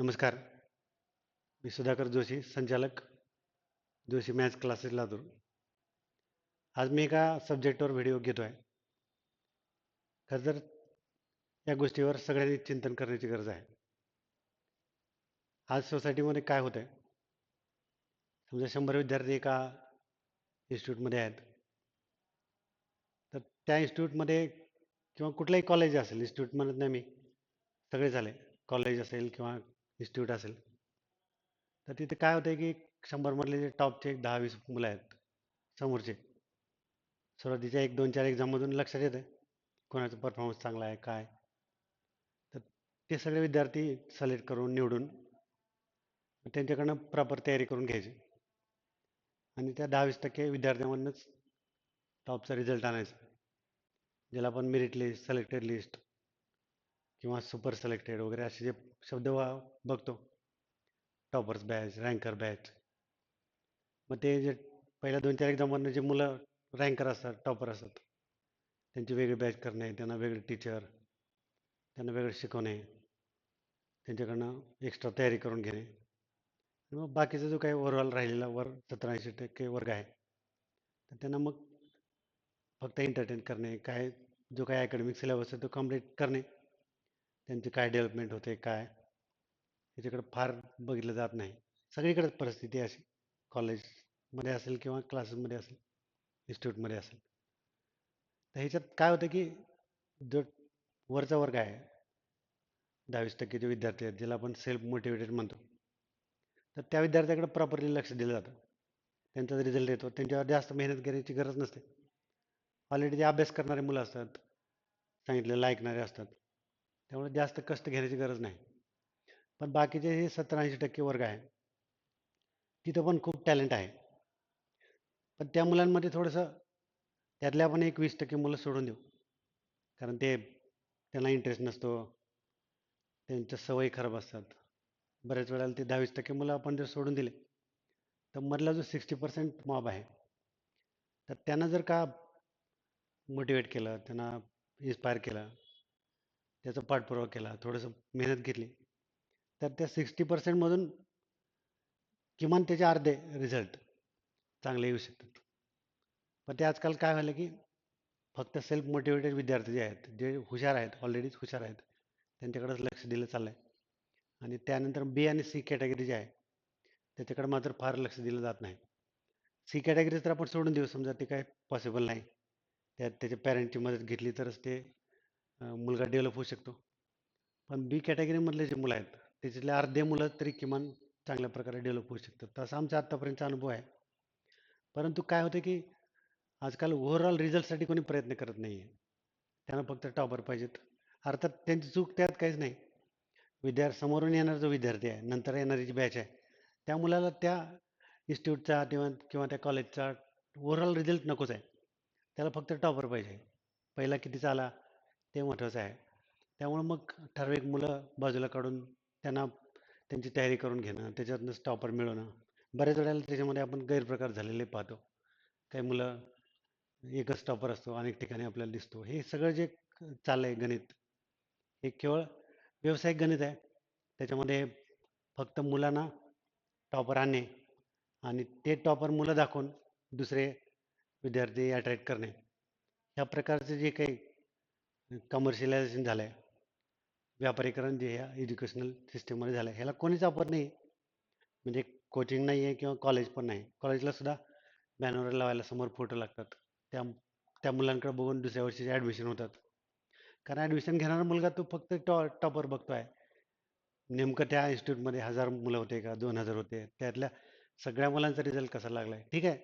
नमस्कार. मी सुधाकर जोशी संचालक Joshi maths classes Latur. आज मी एका सब्जेक्टवर व्हिडिओ घेतो आहे खरं तर या गोष्टीवर सगळ्यांनी चिंतन करण्याची गरज आहे. आज सोसायटीमध्ये काय होतं आहे समजा शंभर विद्यार्थी एका इन्स्टिट्यूटमध्ये आहेत. तर त्या इन्स्टिट्यूटमध्ये किंवा कुठलंही कॉलेज असेल इन्स्टिट्यूट म्हणत नाही मी सगळे झाले. कॉलेज असेल किंवा इन्स्टिट्यूट असेल. तर तिथे काय होतं की शंभरमधले जे टॉपचे एक दहा वीस मुलं आहेत समोरचे. सुरुवातीच्या एक दोन चार एक्झाममधून लक्षात येतं कोणाचा परफॉर्मन्स चांगला आहे काय. तर ते सगळे विद्यार्थी सिलेक्ट करून निवडून त्यांच्याकडनं प्रॉपर तयारी करून घ्यायची. आणि त्या दहा वीस टक्के विद्यार्थ्यांमधूनच टॉपचा रिझल्ट आणायचा. ज्याला आपण मेरिट लिस्ट सिलेक्टेड लिस्ट किंवा सुपर सिलेक्टेड वगैरे असे जे शब्द बघतो. टॉपर्स बॅच रँकर बॅच मग ते जे पहिल्या दोन चार एक्झाममधनं जे मुलं रँकर असतात टॉपर असतात त्यांची वेगळी बॅच करणे त्यांना वेगळे टीचर त्यांना वेगळं शिकवणे त्यांच्याकडनं एक्स्ट्रा तयारी करून घेणे. मग बाकीचा जो काही ओव्हरऑल राहिलेला वर सतरा ऐंशी टक्के वर्ग आहे तर त्यांना मग फक्त एंटरटेन करणे काय जो काही अकॅडमिक सिलेबस आहे तो कंप्लीट करणे. त्यांची काय डेव्हलपमेंट होते काय? याच्याकडे फार बघितलं जात नाही. सगळीकडेच परिस्थिती अशी कॉलेजमध्ये असेल किंवा क्लासेसमध्ये असेल इन्स्टिट्यूटमध्ये असेल. तर ह्याच्यात काय होतं की जो वरचा वर्ग आहे दहावीस टक्के जे विद्यार्थी आहेत ज्याला आपण सेल्फ मोटिवेटेड म्हणतो तर त्या विद्यार्थ्याकडे प्रॉपरली लक्ष दिलं जातं. त्यांचा रिझल्ट येतो त्यांच्यावर जास्त मेहनत करायची गरज नसते. ऑलरेडी जे अभ्यास करणारे मुलं असतात सांगितलेलं ऐकणारे असतात त्यामुळे जास्त कष्ट घेण्याची गरज नाही. पण बाकीचे हे सत्तर ऐंशी टक्के वर्ग आहे तिथं पण खूप टॅलेंट आहे. पण त्या मुलांमध्ये थोडंसं त्यातल्या आपण एक वीस टक्के मुलं सोडून देऊ. कारण ते त्यांना इंटरेस्ट नसतो. त्यांच्या सवयी खराब असतात. बऱ्याच वेळेला ते दहावीस टक्के मुलं आपण जर सोडून दिले तर मधला जो सिक्स्टी पर्सेंट मॉब आहे तर त्यांना जर का मोटिवेट केलं त्यांना इन्स्पायर केलं त्याचा पाठपुरावा केला थोडंसं मेहनत घेतली. तर त्या सिक्स्टी पर्सेंटमधून किमान त्याचे अर्धे रिझल्ट चांगले येऊ शकतात. पण ते आजकाल काय झालं की फक्त सेल्फ मोटिवेटेड विद्यार्थी जे आहेत जे हुशार आहेत ऑलरेडीच हुशार आहेत त्यांच्याकडेच लक्ष दिलं चाललं आहे आणि त्यानंतर बी आणि सी कॅटेगरी जे आहे त्याच्याकडे मात्र फार लक्ष दिलं जात नाही. सी कॅटेगरी तर आपण सोडून देऊ समजा ते काय पॉसिबल नाही. त्यात त्याच्या पॅरेंटची मदत घेतली तरच ते मुलगा डेव्हलप होऊ शकतो. पण बी कॅटेगरीमधले जे मुलं आहेत त्याच्यातले अर्धे मुलं तरी किमान चांगल्या प्रकारे डेव्हलप होऊ शकतात. तसा आमचा आत्तापर्यंतचा अनुभव आहे. परंतु काय होतं की आजकाल ओव्हरऑल रिझल्टसाठी कोणी प्रयत्न करत नाही आहे त्यांना फक्त टॉपर पाहिजेत. अर्थात त्यांची चूक त्यात काहीच नाही. विद्यार्थी समोरून येणारा जो विद्यार्थी आहे नंतर येणारी जी बॅच आहे त्या मुलाला त्या इन्स्टिट्यूटचा किंवा किंवा त्या कॉलेजचा ओव्हरऑल रिझल्ट नकोच आहे. त्याला फक्त टॉपर पाहिजे. पहिला किती चाला ते महत्त्वाचं आहे. त्यामुळं मग ठराविक मुलं बाजूला काढून त्यांना त्यांची तयारी करून घेणं त्याच्यातनं टॉपर मिळवणं बऱ्याच वेळेला त्याच्यामध्ये आपण गैरप्रकार झालेले पाहतो. काही मुलं एकच टॉपर असतो अनेक ठिकाणी आपल्याला दिसतो. हे सगळं जे चाललं आहे गणित हे केवळ व्यावसायिक गणित आहे. त्याच्यामध्ये फक्त मुलांना टॉपर आणणे आणि ते टॉपर मुलं दाखवून दुसरे विद्यार्थी अट्रॅक्ट करणे. ह्या प्रकारचे जे काही कमर्शियलायझेशन झालं आहे व्यापारीकरण जे ह्या एज्युकेशनल सिस्टीममध्ये झालं आहे ह्याला कोणीच वापर नाही म्हणजे कोचिंग नाही आहे किंवा कॉलेज पण नाही. कॉलेजला सुद्धा बॅनर लावायला समोर फोटो लागतात. त्या त्या मुलांकडे बघून दुसऱ्या वर्षीचे ॲडमिशन होतात. कारण ॲडमिशन घेणारा मुलगा तो फक्त टॉ टॉपर बघतो आहे नेमकं त्या इन्स्टिट्यूटमध्ये हजार मुलं होते का? दोन हजार होते. त्यातल्या सगळ्या मुलांचा रिझल्ट कसा लागला आहे ठीक आहे.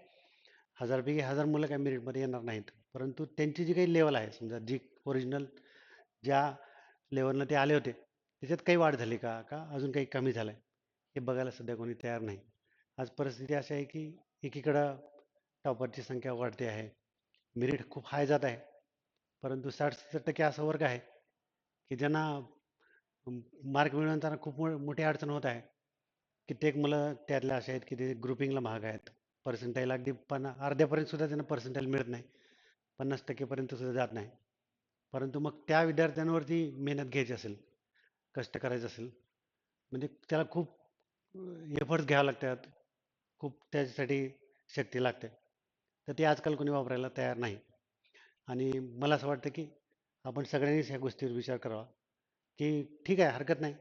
हजारपैकी हजार मुलं काय मेरिटमध्ये येणार नाहीत. परंतु त्यांची जी काही लेवल आहे समजा जी ओरिजिनल ज्या लेवलनं ते आले होते त्याच्यात काही वाढ झाली का? का अजून काही कमी झालं आहे हे बघायला सध्या कोणी तयार नाही. आज परिस्थिती अशी आहे की एकीकडं टॉपरची संख्या वाढते आहे मेरिट खूप हाय जात आहे परंतु साठ सत्तर टक्के असा वर्ग आहे की ज्यांना मार्क मिळवताना खूप मोठी अडचण होत आहे. कित्येक मुलं त्यातल्या असे आहेत की ते ग्रुपिंगला महाग आहेत. पर्सेंटाईल अगदी पन्ना अर्ध्यापर्यंत सुद्धा त्यांना पर्सेंटाईल मिळत नाही. पन्नास टक्केपर्यंत सुद्धा जात नाही. परंतु मग त्या विद्यार्थ्यांवरती मेहनत घ्यायची असेल कष्ट करायचं असेल म्हणजे त्याला खूप एफर्ट्स घ्यावे लागतात खूप त्याच्यासाठी शक्ती लागते. तर ते आजकाल कोणी वापरायला तयार नाही. आणि मला असं वाटतं की आपण सगळ्यांनीच ह्या गोष्टीवर विचार करावा की ठीक आहे हरकत नाही.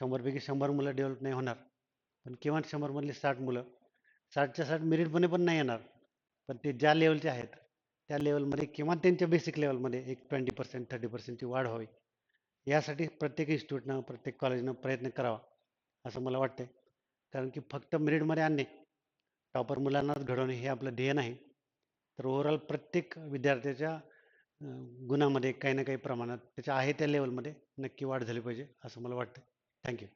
शंभरपैकी शंभर मुलं डेव्हलप नाही होणार. पण किमान शंभरमधली साठ मुलं साठच्या साठ मेरिटमध्ये पण नाही येणार. पण ते ज्या लेवलचे आहेत त्या लेवलमध्ये किंवा त्यांच्या बेसिक लेवलमध्ये एक ट्वेंटी पर्सेंट थर्टी पर्सेंटची वाढ व्हावी. यासाठी प्रत्येक इन्स्टिट्यूटनं प्रत्येक कॉलेजनं प्रयत्न करावा असं मला वाटते कारण की फक्त मेरिटमध्ये आणणे टॉपर मुलांनाच घडवणे हे आपलं ध्येय नाही. तर ओव्हरऑल प्रत्येक विद्यार्थ्याच्या गुणामध्ये काही ना काही प्रमाणात त्याच्या आहे त्या लेवलमध्ये नक्की वाढ झाली पाहिजे असं मला वाटतं थँक्यू